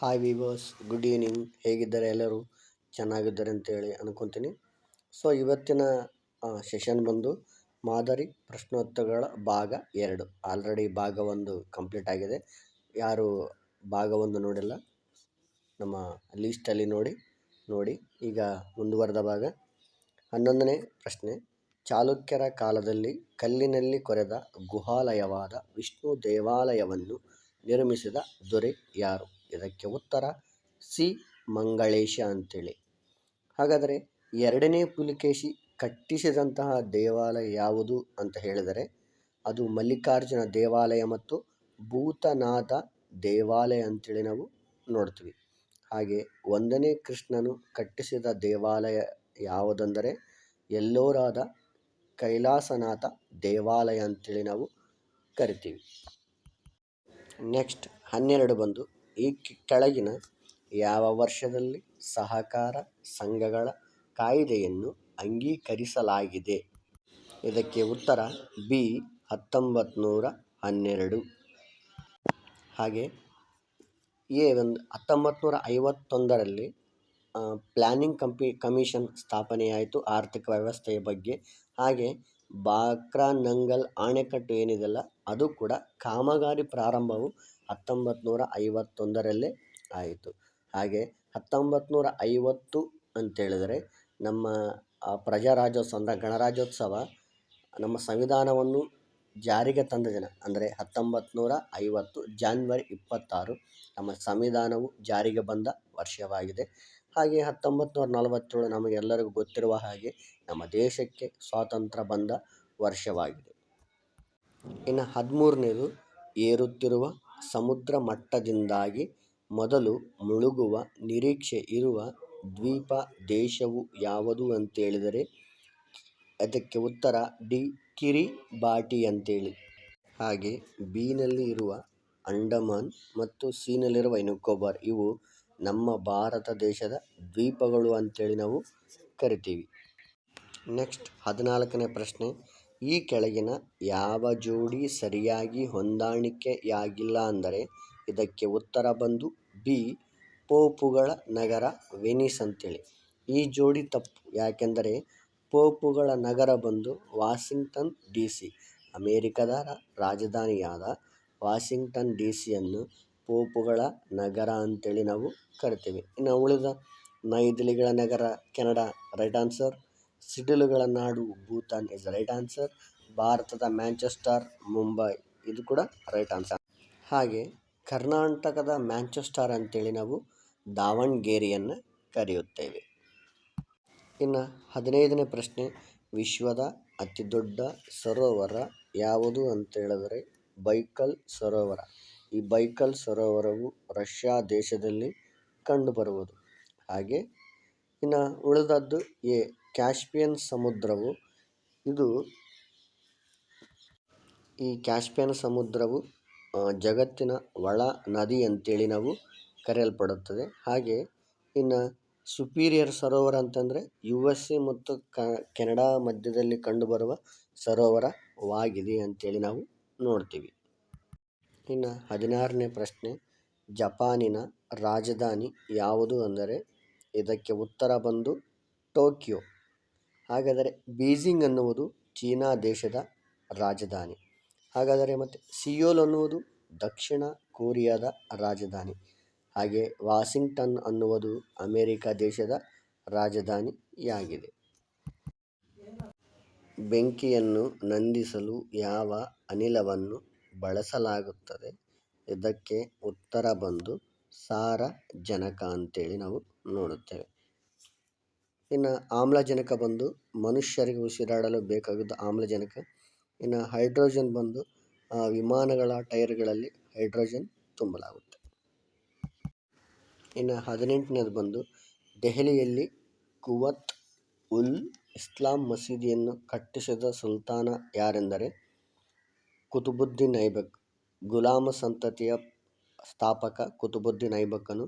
Hi viewers good evening ಹೇಗಿದ್ದಾರೆ ಎಲ್ಲರೂ? ಚೆನ್ನಾಗಿದ್ದಾರೆ ಅಂತೇಳಿ ಅನ್ಕೊತೀನಿ. ಸೊ ಇವತ್ತಿನ ಸೆಷನ್ ಬಂದು ಮಾದರಿ ಪ್ರಶ್ನೋತ್ತರಗಳ ಭಾಗ ಎರಡು. ಆಲ್ರೆಡಿ ಭಾಗ ಒಂದು ಕಂಪ್ಲೀಟ್ ಆಗಿದೆ. ಯಾರು ಭಾಗ ಒಂದು ನೋಡಿಲ್ಲ, ನಮ್ಮ ಲೀಸ್ಟಲ್ಲಿ ನೋಡಿ ನೋಡಿ. ಈಗ ಮುಂದುವರೆದ ಭಾಗ. ಹನ್ನೊಂದನೇ ಪ್ರಶ್ನೆ. ಚಾಲುಕ್ಯರ ಕಾಲದಲ್ಲಿ ಕಲ್ಲಿನಲ್ಲಿ ಕೊರೆದ ಗುಹಾಲಯವಾದ ವಿಷ್ಣು ದೇವಾಲಯವನ್ನು ನಿರ್ಮಿಸಿದ ದೊರೆ ಯಾರು? ಇದಕ್ಕೆ ಉತ್ತರ ಸಿ. ಮಂಗಳೇಶ ಅಂತೇಳಿ. ಹಾಗಾದರೆ ಎರಡನೇ ಪುಲಿಕೇಶಿ ಕಟ್ಟಿಸಿದಂತಹ ದೇವಾಲಯ ಯಾವುದು ಅಂತ ಹೇಳಿದರೆ, ಅದು ಮಲ್ಲಿಕಾರ್ಜುನ ದೇವಾಲಯ ಮತ್ತು ಭೂತನಾಥ ದೇವಾಲಯ ಅಂತೇಳಿ ನಾವು ನೋಡ್ತೀವಿ. ಹಾಗೆ ಒಂದನೇ ಕೃಷ್ಣನು ಕಟ್ಟಿಸಿದ ದೇವಾಲಯ ಯಾವುದೆಂದರೆ, ಎಲ್ಲೋರಾದ ಕೈಲಾಸನಾಥ ದೇವಾಲಯ ಅಂತೇಳಿ ನಾವು ಕರಿತೀವಿ. ನೆಕ್ಸ್ಟ್ ಹನ್ನೆರಡು ಬಂದು ಈ ಕೆಳಗಿನ ಯಾವ ವರ್ಷದಲ್ಲಿ ಸಹಕಾರ ಸಂಘಗಳ ಕಾಯ್ದೆಯನ್ನು ಅಂಗೀಕರಿಸಲಾಗಿದೆ? ಇದಕ್ಕೆ ಉತ್ತರ ಬಿ ಹತ್ತೊಂಬತ್ತು ನೂರ ಹನ್ನೆರಡು. ಹಾಗೆ ಎ ಒಂದು ಹತ್ತೊಂಬತ್ತು ನೂರ ಐವತ್ತೊಂದರಲ್ಲಿ ಪ್ಲ್ಯಾನಿಂಗ್ ಕಂಪಿ, ಕಮಿಷನ್ ಸ್ಥಾಪನೆಯಾಯಿತು ಆರ್ಥಿಕ ವ್ಯವಸ್ಥೆಯ ಬಗ್ಗೆ. ಹಾಗೆ ಬಾಕ್ರಾ ನಂಗಲ್ ಅಣೆಕಟ್ಟು ಏನಿದೆಯಲ್ಲ ಅದು ಕೂಡ ಕಾಮಗಾರಿ ಪ್ರಾರಂಭವು ಹತ್ತೊಂಬತ್ತು ನೂರ ಐವತ್ತೊಂದರಲ್ಲೇ ಆಯಿತು. ಹಾಗೆ ಹತ್ತೊಂಬತ್ತು ನೂರ ಐವತ್ತು ಅಂತೇಳಿದರೆ ನಮ್ಮ ಪ್ರಜಾರಾಜ್ಯೋತ್ಸವ ಅಂದರೆ ಗಣರಾಜ್ಯೋತ್ಸವ ನಮ್ಮ ಸಂವಿಧಾನವನ್ನು ಜಾರಿಗೆ ತಂದ ದಿನ, ಅಂದರೆ ಹತ್ತೊಂಬತ್ತು ನೂರ ಐವತ್ತು ಜಾನ್ವರಿ ಇಪ್ಪತ್ತಾರು ನಮ್ಮ ಸಂವಿಧಾನವು ಜಾರಿಗೆ ಬಂದ ವರ್ಷವಾಗಿದೆ. ಹಾಗೆ ಹತ್ತೊಂಬತ್ತು ನೂರ ನಲವತ್ತೇಳು ನಮಗೆಲ್ಲರಿಗೂ ಗೊತ್ತಿರುವ ಹಾಗೆ ನಮ್ಮ ದೇಶಕ್ಕೆ ಸ್ವಾತಂತ್ರ್ಯ ಬಂದ ವರ್ಷವಾಗಿದೆ. ಇನ್ನು ಹದಿಮೂರನೇದು ಏರುತ್ತಿರುವ ಸಮುದ್ರ ಮಟ್ಟದಿಂದಾಗಿ ಮೊದಲು ಮುಳುಗುವ, ನಿರೀಕ್ಷೆ ಇರುವ ದ್ವೀಪ ದೇಶವು ಯಾವುದು ಅಂತೇಳಿದರೆ ಅದಕ್ಕೆ ಉತ್ತರ ಡಿ, ಕಿರಿಬಾಟಿ ಅಂತೇಳಿ. ಹಾಗೆ ಬಿನಲ್ಲಿ ಇರುವ ಅಂಡಮಾನ್ ಮತ್ತು ಸಿನಲ್ಲಿರುವ ನಿಕೋಬಾರ್ ಇವು ನಮ್ಮ ಭಾರತ ದೇಶದ ದ್ವೀಪಗಳು ಅಂತೇಳಿ ನಾವು ಕರಿತೀವಿ. ನೆಕ್ಸ್ಟ್ ಹದಿನಾಲ್ಕನೇ ಪ್ರಶ್ನೆ ಈ ಕೆಳಗಿನ ಯಾವ ಜೋಡಿ ಸರಿಯಾಗಿ ಹೊಂದಾಣಿಕೆಯಾಗಿಲ್ಲ ಅಂದರೆ ಇದಕ್ಕೆ ಉತ್ತರ ಬಂದು ಬಿ, ಪೋಪುಗಳ ನಗರ ವೆನಿಸ್ ಅಂತೇಳಿ. ಈ ಜೋಡಿ ತಪ್ಪು. ಯಾಕೆಂದರೆ ಪೋಪುಗಳ ನಗರ ಬಂದು ವಾಷಿಂಗ್ಟನ್ ಡಿ ಸಿ, ಅಮೇರಿಕದ ರಾಜಧಾನಿಯಾದ ವಾಷಿಂಗ್ಟನ್ ಡಿ ಸಿಯನ್ನು ಪೋಪುಗಳ ನಗರ ಅಂತೇಳಿ ನಾವು ಕರಿತೀವಿ. ಇನ್ನು ಉಳಿದ ನೈದಿಲಿಗಳ ನಗರ ಕೆನಡಾ, ರೈಟ್ ಆನ್ಸರ್ ಸಿಡಿಲುಗಳ ನಾಡು ಭೂತಾನ್ ಇಸ್ ರೈಟ್ ಆನ್ಸರ್ ಭಾರತದ ಮ್ಯಾಂಚೆಸ್ಟರ್, ಮುಂಬೈ, ಇದು ಕೂಡ ರೈಟ್ ಆನ್ಸರ್ ಹಾಗೆ ಕರ್ನಾಟಕದ ಮ್ಯಾಂಚೆಸ್ಟರ್ ಅಂತೇಳಿ ನಾವು ದಾವಣಗೆರೆಯನ್ನು ಕರೆಯುತ್ತೇವೆ. ಇನ್ನು ಹದಿನೈದನೇ ಪ್ರಶ್ನೆ, ವಿಶ್ವದ ಅತಿ ದೊಡ್ಡ ಸರೋವರ ಯಾವುದು ಅಂತೇಳಿದರೆ ಬೈಕಲ್ ಸರೋವರ. ಈ ಬೈಕಲ್ ಸರೋವರವು ರಷ್ಯಾ ದೇಶದಲ್ಲಿ ಕಂಡುಬರುವುದು. ಹಾಗೆ ಇನ್ನು ಉಳಿದದ್ದು ಎ ಕ್ಯಾಸ್ಪಿಯನ್ ಸಮುದ್ರವು, ಇದು ಈ ಕ್ಯಾಸ್ಪಿಯನ್ ಸಮುದ್ರವು ಜಗತ್ತಿನ ಒಳ ನದಿ ಅಂತೇಳಿ ನಾವು ಕರೆಯಲ್ಪಡುತ್ತದೆ. ಹಾಗೆ ಇನ್ನು ಸುಪೀರಿಯರ್ ಸರೋವರ ಅಂತಂದರೆ ಯು ಎಸ್ ಎ ಮತ್ತು ಕೆನಡಾ ಮಧ್ಯದಲ್ಲಿ ಕಂಡುಬರುವ ಸರೋವರವಾಗಿದೆ ಅಂತೇಳಿ ನಾವು ನೋಡ್ತೀವಿ. ಇನ್ನು ಹದಿನಾರನೇ ಪ್ರಶ್ನೆ, ಜಪಾನಿನ ರಾಜಧಾನಿ ಯಾವುದು ಅಂದರೆ ಇದಕ್ಕೆ ಉತ್ತರ ಬಂದು ಟೋಕಿಯೋ. ಹಾಗಾದರೆ ಬೀಜಿಂಗ್ ಅನ್ನುವುದು ಚೀನಾ ದೇಶದ ರಾಜಧಾನಿ. ಹಾಗಾದರೆ ಮತ್ತು ಸಿಯೋಲ್ ಅನ್ನುವುದು ದಕ್ಷಿಣ ಕೊರಿಯಾದ ರಾಜಧಾನಿ. ಹಾಗೆ ವಾಷಿಂಗ್ಟನ್ ಅನ್ನುವುದು ಅಮೇರಿಕ ದೇಶದ ರಾಜಧಾನಿಯಾಗಿದೆ. ಬೆಂಕಿಯನ್ನು ನಂದಿಸಲು ಯಾವ ಅನಿಲವನ್ನು ಬಳಸಲಾಗುತ್ತದೆ? ಇದಕ್ಕೆ ಉತ್ತರ ಬಂದು ಸಾರಜನಕ ಅಂತೇಳಿ ನಾವು ನೋಡುತ್ತೇವೆ. ಇನ್ನು ಆಮ್ಲಜನಕ ಬಂದು ಮನುಷ್ಯರಿಗೆ ಉಸಿರಾಡಲು ಬೇಕಾಗಿದ್ದ ಆಮ್ಲಜನಕ. ಇನ್ನು ಹೈಡ್ರೋಜನ್ ಬಂದು ವಿಮಾನಗಳ ಟೈರ್ಗಳಲ್ಲಿ ಹೈಡ್ರೋಜನ್ ತುಂಬಲಾಗುತ್ತೆ. ಇನ್ನು ಹದಿನೆಂಟನೇದು ಬಂದು, ದೆಹಲಿಯಲ್ಲಿ ಕುವತ್ ಉಲ್ ಇಸ್ಲಾಂ ಮಸೀದಿಯನ್ನು ಕಟ್ಟಿಸಿದ ಸುಲ್ತಾನ ಯಾರೆಂದರೆ ಕುತುಬುದ್ದೀನ್ ಐಬಕ್ ಗುಲಾಮ ಸಂತತಿಯ ಸ್ಥಾಪಕ ಕುತುಬುದ್ದೀನ್ ಐಬಕ್ಕನು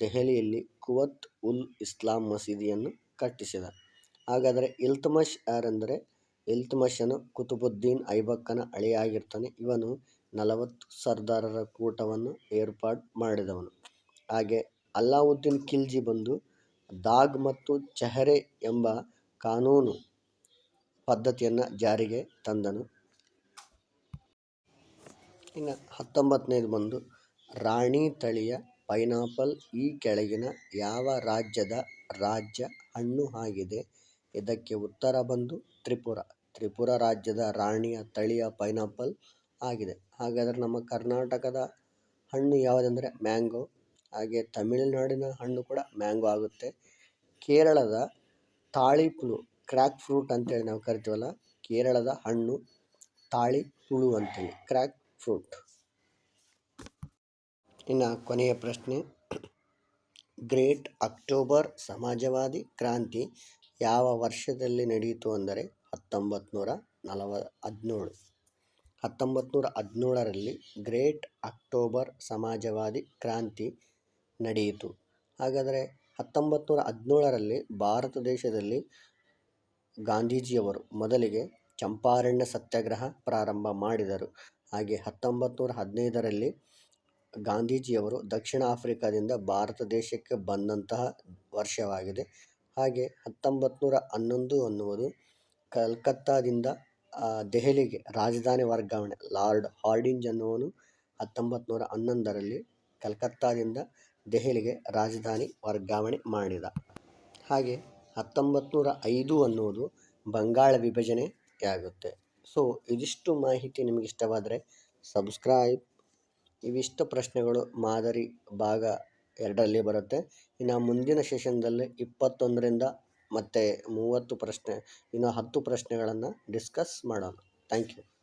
ದೆಹಲಿಯಲ್ಲಿ ಕುವತ್ ಉಲ್ ಇಸ್ಲಾಂ ಮಸೀದಿಯನ್ನು ಕಟ್ಟಿಸಿದ. ಹಾಗಾದರೆ ಇಲ್ತಮಷ್ ಯಾರೆಂದರೆ? ಇಲ್ತುಮಷನು ಕುತುಬುದ್ದೀನ್ ಐಬಕ್ಕನ ಅಳಿಯಾಗಿರ್ತಾನೆ. ಇವನು ನಲವತ್ತು ಸರ್ದಾರರ ಕೂಟವನ್ನು ಏರ್ಪಾಡು ಮಾಡಿದವನು. ಹಾಗೆ ಅಲ್ಲಾವುದ್ದೀನ್ ಖಿಲ್ಜಿ ಬಂದು ದಾಗ್ ಮತ್ತು ಚೆಹರೆ ಎಂಬ ಕಾನೂನು ಪದ್ಧತಿಯನ್ನು ಜಾರಿಗೆ ತಂದನು. ಇನ್ನು ಹತ್ತೊಂಬತ್ತನೇದು ಬಂದು ರಾಣಿ ತಳಿಯ ಪೈನಾಪಲ್ ಈ ಕೆಳಗಿನ ಯಾವ ರಾಜ್ಯದ ರಾಜ್ಯ? ಹಣ್ಣು ಆಗಿದೆ. ಇದಕ್ಕೆ ಉತ್ತರ ಬಂದು ತ್ರಿಪುರ. ತ್ರಿಪುರ ರಾಜ್ಯದ ರಾಣಿಯ ತಳಿಯ ಪೈನಾಪಲ್ ಆಗಿದೆ. ಹಾಗಾದರೆ ನಮ್ಮ ಕರ್ನಾಟಕದ ಹಣ್ಣು ಯಾವುದೆಂದರೆ ಮ್ಯಾಂಗೋ. ಹಾಗೆ ತಮಿಳುನಾಡಿನ ಹಣ್ಣು ಕೂಡ ಮ್ಯಾಂಗೋ ಆಗುತ್ತೆ. ಕೇರಳದ ತಾಳಿಪುಳು, ಕ್ರ್ಯಾಕ್ ಫ್ರೂಟ್ ಅಂತೇಳಿ ನಾವು ಕರಿತೀವಲ್ಲ, ಕೇರಳದ ಹಣ್ಣು ತಾಳಿ ಹುಳು ಅಂತೇಳಿ, ಕ್ರ್ಯಾಕ್ ಫ್ರೂಟ್. ಇನ್ನು ಕೊನೆಯ ಪ್ರಶ್ನೆ. ಗ್ರೇಟ್ ಅಕ್ಟೋಬರ್ ಸಮಾಜವಾದಿ ಕ್ರಾಂತಿ ಯಾವ ವರ್ಷದಲ್ಲಿ ನಡೆಯಿತು ಅಂದರೆ ಹತ್ತೊಂಬತ್ತು ನೂರ ನಲವ ಹದಿನೇಳು. ಹತ್ತೊಂಬತ್ತು ನೂರ ಹದಿನೇಳರಲ್ಲಿ ಗ್ರೇಟ್ ಅಕ್ಟೋಬರ್ ಸಮಾಜವಾದಿ ಕ್ರಾಂತಿ ನಡೆಯಿತು. ಹಾಗಾದರೆ ಹತ್ತೊಂಬತ್ತು ನೂರ ಹದಿನೇಳರಲ್ಲಿ ಭಾರತ ದೇಶದಲ್ಲಿ ಗಾಂಧೀಜಿಯವರು ಮೊದಲಿಗೆ ಚಂಪಾರಣ್ಯ ಸತ್ಯಾಗ್ರಹ ಪ್ರಾರಂಭ ಮಾಡಿದರು. ಹಾಗೆ ಹತ್ತೊಂಬತ್ತು ನೂರ ಹದಿನೈದರಲ್ಲಿ ಗಾಂಧೀಜಿಯವರು ದಕ್ಷಿಣ ಆಫ್ರಿಕಾದಿಂದ ಭಾರತ ದೇಶಕ್ಕೆ ಬಂದಂತಹ ವರ್ಷವಾಗಿದೆ. ಹಾಗೆ ಹತ್ತೊಂಬತ್ತು ನೂರ ಹನ್ನೊಂದು ಅನ್ನುವುದು ಕಲ್ಕತ್ತಾದಿಂದ ದೆಹಲಿಗೆ ರಾಜಧಾನಿ ವರ್ಗಾವಣೆ, ಲಾರ್ಡ್ ಹಾರ್ಡಿಂಜ್ ಅನ್ನುವನು ಹತ್ತೊಂಬತ್ತು ನೂರ ಹನ್ನೊಂದರಲ್ಲಿ ಕಲ್ಕತ್ತಾದಿಂದ ದೆಹಲಿಗೆ ರಾಜಧಾನಿ ವರ್ಗಾವಣೆ ಮಾಡಿದ. ಹಾಗೆ ಹತ್ತೊಂಬತ್ತು ನೂರ ಐದು ಅನ್ನುವುದು ಬಂಗಾಳ ವಿಭಜನೆಯಾಗುತ್ತೆ. ಸೊ ಇದಿಷ್ಟು ಮಾಹಿತಿ ನಿಮಗಿಷ್ಟವಾದರೆ ಸಬ್ಸ್ಕ್ರೈಬ್ ಇವಿಷ್ಟು ಪ್ರಶ್ನೆಗಳು ಮಾದರಿ ಭಾಗ ಎರಡರಲ್ಲಿ ಬರುತ್ತೆ. ಇನ್ನು ಮುಂದಿನ ಸೆಷನ್ದಲ್ಲಿ ಇಪ್ಪತ್ತೊಂದರಿಂದ ಮತ್ತು ಮೂವತ್ತು ಪ್ರಶ್ನೆ, ಇನ್ನು ಹತ್ತು ಪ್ರಶ್ನೆಗಳನ್ನು ಡಿಸ್ಕಸ್ ಮಾಡೋಣ. Thank you.